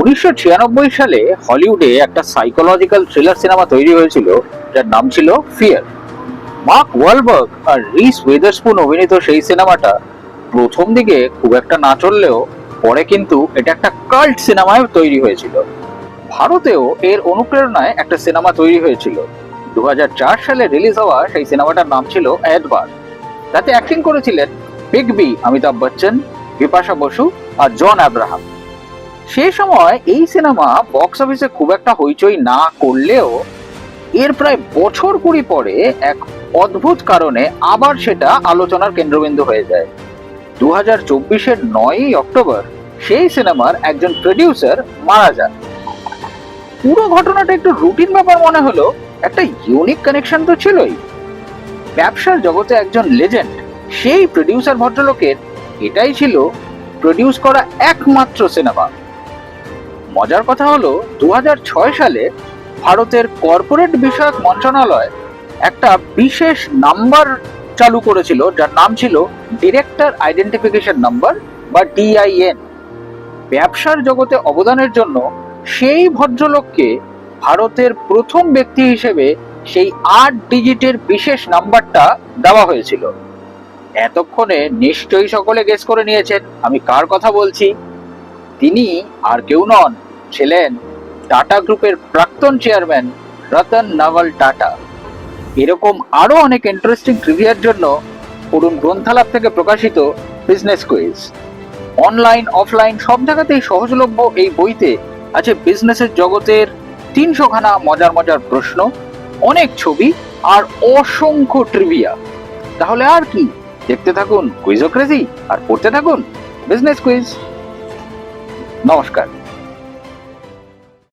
উনিশশো ছিয়ানব্বই সালে হলিউডে একটা সাইকোলজিক্যাল থ্রিলার সিনেমা তৈরি হয়েছিল, যার নাম ছিল ফিয়ার মার্ক ওয়ালবার্গ আর রিস ওয়েদারস্পুন অভিনীত সেই সিনেমাটা প্রথম দিকে খুব একটা না চললেও পরে কিন্তু এটা একটা কাল্ট সিনেমায় তৈরি হয়েছিল। ভারতেও এর অনুপ্রেরণায় একটা সিনেমা তৈরি হয়েছিল। দু হাজার চার সালে রিলিজ হওয়া সেই সিনেমাটার নাম ছিল এডবার তাতে অ্যাক্টিং করেছিলেন বিগ বি অমিতাভ বচ্চন বিপাশা বসু আর জন আব্রাহাম সেই সময় এই সিনেমা বক্স অফিসে খুব একটা হইচই না করলেও এর প্রায় বছর কুড়ি পরে এক অদ্ভুত কারণে আবার সেটা আলোচনার কেন্দ্রবিন্দু হয়ে যায়। দু হাজার চব্বিশের নয়ই অক্টোবর সেই সিনেমার একজন প্রডিউসার মারা যান। পুরো ঘটনাটা একটু রুটিন ব্যাপার মনে হলো একটা ইউনিক কানেকশন তো ছিলই। ব্যবসার জগতে একজন লেজেন্ড সেই প্রডিউসার ভদ্রলোকের এটাই ছিল প্রডিউস করা একমাত্র সিনেমা। মজার কথা হলো দু হাজার ছয় সালে ভারতের কর্পোরেট বিষয়ক মন্ত্রণালয় একটা বিশেষ নাম্বার চালু করেছিল, যার নাম ছিল ডিরেক্টর আইডেন্টিফিকেশন নাম্বার বা ডিআইএন ব্যবসার জগতে অবদানের জন্য সেই ভদ্রলোককে ভারতের প্রথম ব্যক্তি হিসেবে সেই আট ডিজিটের বিশেষ নাম্বারটা দেওয়া হয়েছিল। এতক্ষণে নিশ্চয়ই সকলে গেস করে নিয়েছেন, আমি কার কথা বলছি? তিনি আর কেউ নন, ছিলেন টাটা গ্রুপের প্রাক্তন চেয়ারম্যান রতন নাভাল টাটা। এরকম আরও অনেক ইন্টারেস্টিং ট্রিভিয়ার জন্য পড়ুন গ্রন্থালাপ থেকে প্রকাশিত বিজনেস কুইজ অনলাইন অফলাইন সব জায়গাতেই সহজলভ্য এই বইতে আছে বিজনেসের জগতের তিনশো খানা মজার মজার প্রশ্ন, অনেক ছবি আর অসংখ্য ট্রিভিয়া তাহলে আর কি? দেখতে থাকুন কুইজো ক্রেজি আর পড়তে থাকুন বিজনেস কুইজ নমস্কার।